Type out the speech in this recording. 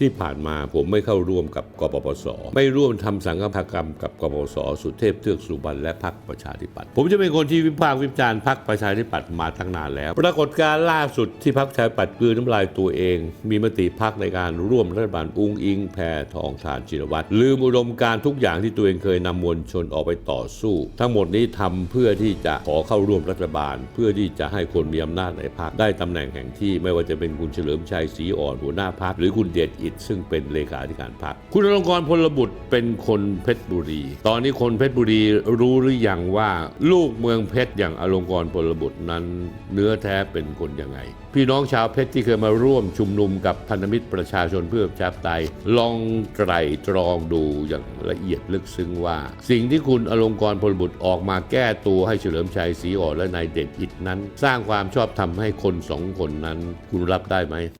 ที่ผ่านมาผมไม่เข้าร่วมกับกปปส ไม่ร่วมทำสังฆกรรมกับกปปส สุเทพเทือกสุบรรณและพรรคประชาธิปัตย์ผมจะเป็นคนที่วิพากษ์วิจารณ์พรรคประชาธิปัตย์มาตั้งนานแล้ว ปรากฏการล่าสุดที่พรรคประชาธิปัตย์กลืนน้ำลายตัวเอง มีมติพรรคในการร่วมรัฐบาลอุ้งอิงแพทองทานจิรวัตรลืมอุดมการทุกอย่างที่ตัวเองเคยนำมวลชนออกไปต่อสู้ ทั้งหมดนี้ทำเพื่อที่จะขอเข้าร่วมรัฐบาล เพื่อที่จะให้คนมีอำนาจในพรรคได้ตำแหน่งแห่งที่ไม่ว่าจะเป็นคุณเฉลิมชัยศรีอ่อนหัวหน้าพรรคหรือคุณเดชอิดซึ่งเป็นเลขาธิการพรรคคุณอลงกรพลบุตรเป็นคนเพชรบุรี ตอนนี้คนเพชรบุรีรู้หรือยังว่า ลูกเมืองเพชรอย่างอลงกรพลบุตรนั้นเนื้อแท้เป็นคนยังไง พี่น้องชาวเพชรที่เคยมาร่วมชุมนุมกับพันธมิตรประชาชนเพื่อชาธิไตยลองไตรตรองดูอย่างละเอียดลึกซึ้งว่า สิ่งที่คุณอลงกรพลบุตรออกมาแก้ตัวให้เฉลิมชัยศรีอ่อนและนายเด่นอิดนั้น สร้างความชอบธรรมให้คนสองคนนั้น คุณรับได้ไหม